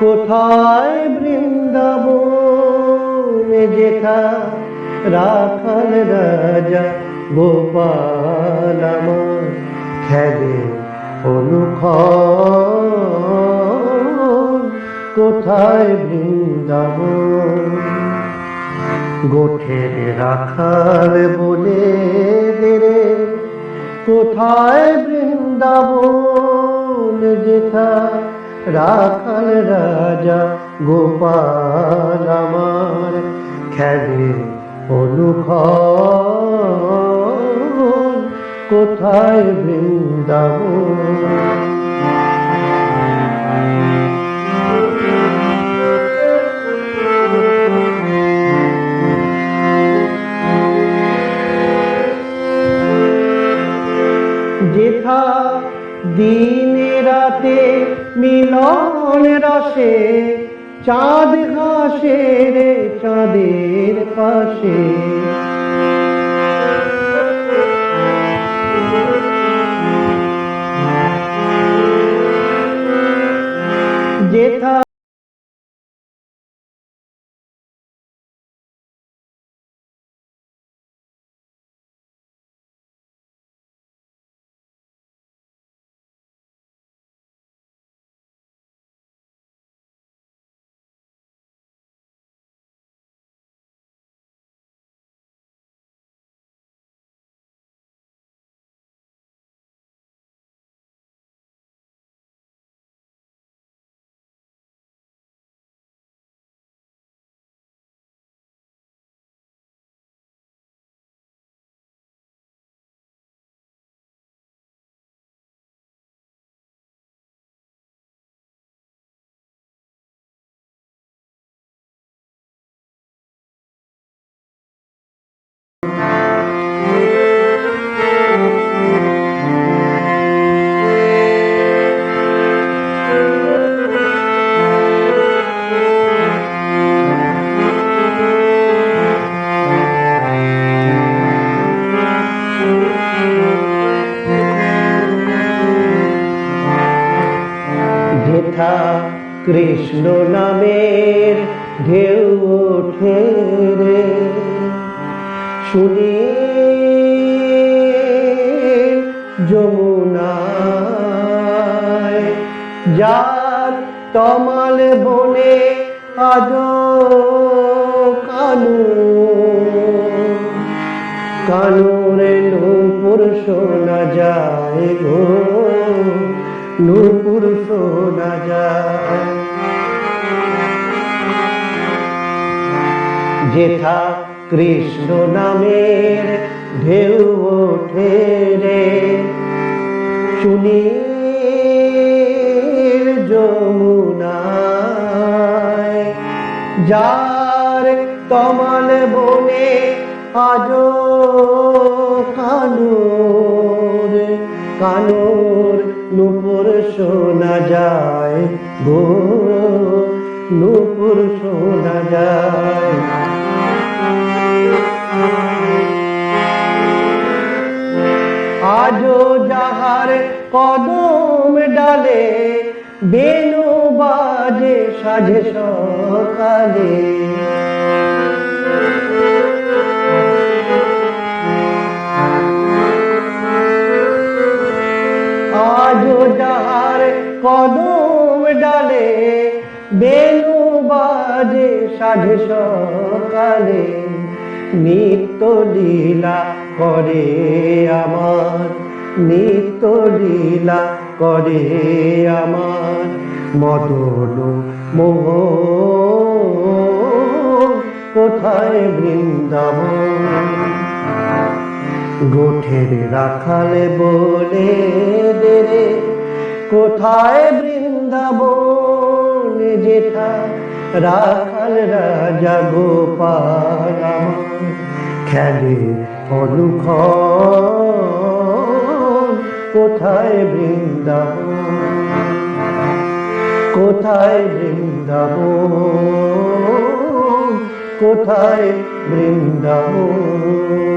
কোথায় বৃন্দাব যেথা রাখাল রাজা গোপাল খেলে অনুখ কোথায় বৃন্দাব গোঠে রাখাল বলে দেরে কোথায় বৃন্দাব যেথা রাখাল রাজা গোপাল আমার খেলে অনুক্ষণ কোথায় বৃন্দাবন? দিনে রাতে মিলন রসে চাঁদ ঘাসে চাঁদের পাশে। যেথা যেথা কৃষ্ণ নামের ঢেউ ওঠে রে। শুনি যমুনায় যার তমাল বনে আজ কানু। কানুরে নূপুর শোনা যায় গো, নূপুর শোনা যায়। যেথা কৃষ্ণ নামের ঢেউ ওঠে রে। সুনীল যমুনায়, যার তমাল বনে আজ কানুর কানুর নুপুর শোনা যায় গো, নুপুর শোনা যায়। আজও যাহার কদম ডালে বেনু বাজে সাজে সকালে। আজও যাহার কদম ডালে বেনু বাজে সাজে সকালে। নিত্য লীলা করে আমার, নিত্য লীলা করে আমার। মদন মোহ কোথায় বৃন্দাবন? গোঠের রাখালে বলে দেরে কোথায় বৃন্দাবন যেথা রাখাল রাজা গোপাল খেলে অনুখ কোথায় বৃন্দাবন? কোথায় বৃন্দাবন? কোথায় বৃন্দাবন?